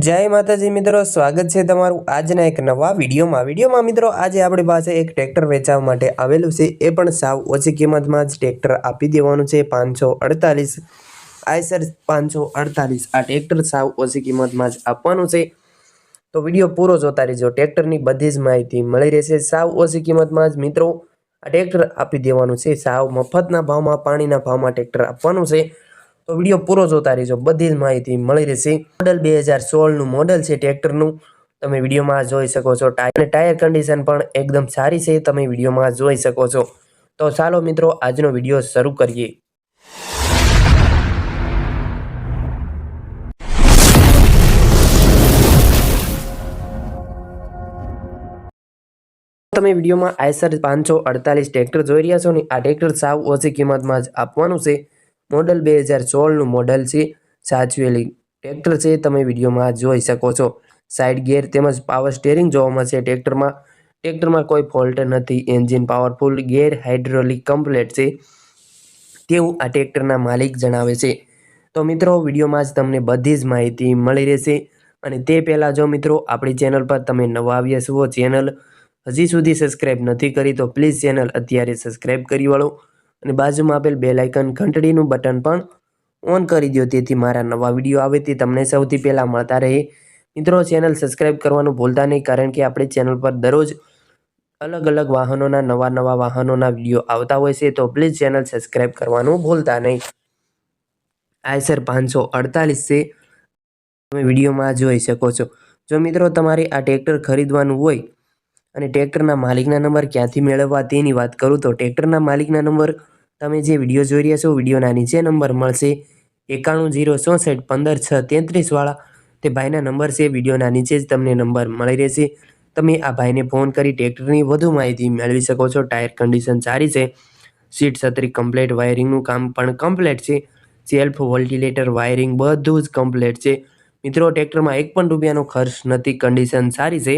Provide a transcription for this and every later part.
જય માતાજી મિત્રો, સ્વાગત છે તમારું આજના એક નવા વિડીયોમાં. વિડીયોમાં મિત્રો, આજે આપણી પાસે એક ટ્રેક્ટર વેચાવા માટે આવેલું છે. એ પણ સાવ ઓછી કિંમતમાં જ ટ્રેક્ટર આપી દેવાનું છે. પાંચસો અડતાલીસ આઈસર પાંચસો અડતાલીસ. આ ટ્રેક્ટર સાવ ઓછી કિંમતમાં જ આપવાનું છે. તો વીડિયો પૂરો જોતા રહેજો. ટ્રેક્ટરની બધી જ માહિતી મળી રહેશે. સાવ ઓછી કિંમતમાં જ મિત્રો, આ ટ્રેક્ટર આપી દેવાનું છે. સાવ મફતના ભાવમાં, પાણીના ભાવમાં ટ્રેક્ટર આપવાનું છે. તો વીડિયો પૂરો જોતા રહેજો. બધી જ માહિતી મળી રહેશે. મોડલ બે હજાર સોળનું મોડલ છે ટ્રેક્ટરનું. તમે વિડીયોમાં જોઈ શકો છો ટાયર. ટાયર કન્ડિશન પણ એકદમ સારી છે. તમે વિડીયોમાં જોઈ શકો છો. તો ચાલો મિત્રો, આજનો વીડિયો શરૂ કરીએ. તમે વિડીયોમાં આઈસર પાંચસો અડતાલીસ ટ્રેક્ટર જોઈ રહ્યા છો ને આ ટ્રેક્ટર સાવ ઓછી કિંમતમાં જ આપવાનું છે. મોડલ બે હજાર સોળનું મોડલ છે. સાચવેલી ટ્રેક્ટર છે, તમે વિડીયોમાં જોઈ શકો છો. સાઇડ ગેર તેમજ પાવર સ્ટેરિંગ જોવા મળશે. ટ્રેક્ટરમાં ટ્રેક્ટરમાં કોઈ ફોલ્ટ નથી. Engine powerful gear hydraulic complete છે. તેવું આ ટ્રેક્ટરના માલિક જણાવે છે. તો મિત્રો, વિડીયોમાં જ તમને બધી જ માહિતી મળી રહેશે. અને તે પહેલાં જો મિત્રો, આપણી ચેનલ પર તમે નવા આવ્યા છો, ચેનલ હજી સુધી સબસ્ક્રાઈબ નથી કરી, તો પ્લીઝ ચેનલ અત્યારે સબસ્ક્રાઈબ કરી વાળો. અને બાજુમાં આપેલ બે લાઇકન ઘંટડીનું બટન પણ ઓન કરી દો તેથી મારા નવા વીડિયો આવે તે તમને સૌથી પહેલાં મળતા રહે. મિત્રો, ચેનલ સબસ્ક્રાઈબ કરવાનું ભૂલતા નહીં, કારણ કે આપણે ચેનલ પર દરરોજ અલગ અલગ વાહનોના નવા નવા વાહનોના વીડિયો આવતા હોય છે, તો પ્લીઝ ચેનલ સબસ્ક્રાઈબ કરવાનું ભૂલતા નહીં. આઈસર પાંચસો અડતાલીસ છે. તમે વિડીયોમાં જોઈ શકો છો. જો મિત્રો, તમારે આ ટ્રેક્ટર ખરીદવાનું હોય અને ટ્રેક્ટરના માલિકના નંબર ક્યાંથી મેળવવા તેની વાત કરું, તો ટ્રેક્ટરના માલિકના નંબર તમે જે વીડિયો જોઈ રહ્યા છો, વિડીયોના નીચે નંબર મળશે. એકાણું જીરો ચોસઠ પંદર છ તેત્રીસવાળા તે ભાઈના નંબર છે, વિડીયોના નીચે જ તમને નંબર મળી રહેશે. તમે આ ભાઈને ફોન કરી ટ્રેક્ટરની વધુ માહિતી મેળવી શકો છો. ટાયર કન્ડિશન સારી છે. સીટ છત્રી કમ્પ્લેટ, વાયરિંગનું કામ પણ કમ્પ્લેટ છે. સેલ્ફ વોલ્ટિલેટર, વાયરિંગ બધું જ કમ્પ્લેટ છે. મિત્રો, ટ્રેક્ટરમાં એક પણ રૂપિયાનો ખર્ચ નથી. કન્ડિશન સારી છે.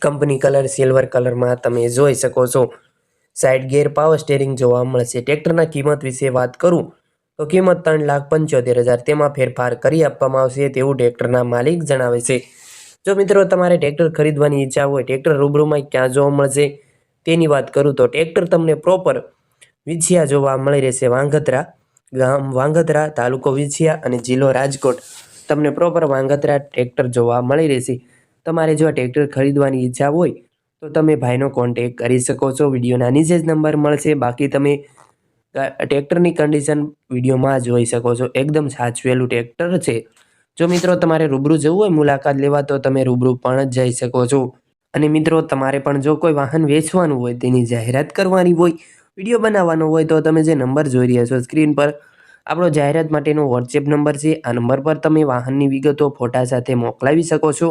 કંપની કલર, સિલ્વર કલરમાં તમે જોઈ શકો છો. સાઇડ ગેર પાવર સ્ટેરિંગ જોવા મળશે. ટ્રેક્ટરના કિંમત વિશે વાત કરું તો કિંમત ત્રણ લાખ પંચોતેર હજાર. તેમાં ફેરફાર કરી આપવામાં આવશે તેવું ટ્રેક્ટરના માલિક જણાવે છે. જો મિત્રો તમારે ટ્રેક્ટર ખરીદવાની ઈચ્છા હોય, ટ્રેક્ટર રૂબરૂમાં ક્યાં જોવા મળશે તેની વાત કરું તો ટ્રેક્ટર તમને પ્રોપર વિછિયા જોવા મળી રહેશે. વાંગત્રા ગામ વાંગત્રા તાલુકો વિછિયા અને જિલ્લો રાજકોટ. તમને પ્રોપર વાંગત્રા ટ્રેક્ટર જોવા મળી રહેશે. તમારે જો ટ્રેક્ટર ખરીદવાની ઈચ્છા હોય તો તમે ભાઈનો કોન્ટેક કરી શકો છો. વિડીયોના નીચે જ નંબર મળશે. બાકી તમે ટ્રેક્ટરની કન્ડિશન વિડીયોમાં જોઈ શકો છો. એકદમ સાચવેલું ટ્રેક્ટર છે. જો મિત્રો તમારે રૂબરૂ જવું હોય મુલાકાત લેવા, તો તમે રૂબરૂ પણ જઈ શકો છો. અને મિત્રો, તમારે પણ જો કોઈ વાહન વેચવાનું હોય, તેની જાહેરાત કરવાની હોય, વીડિયો બનાવવાનો હોય, તો તમે જે નંબર જોઈ રહ્યા છો સ્ક્રીન પર, આપણો જાહેરાત માટેનો વોટ્સએપ નંબર છે. આ નંબર પર તમે વાહનની વિગતો, ફોટા સાથે મોકલાવી શકો છો.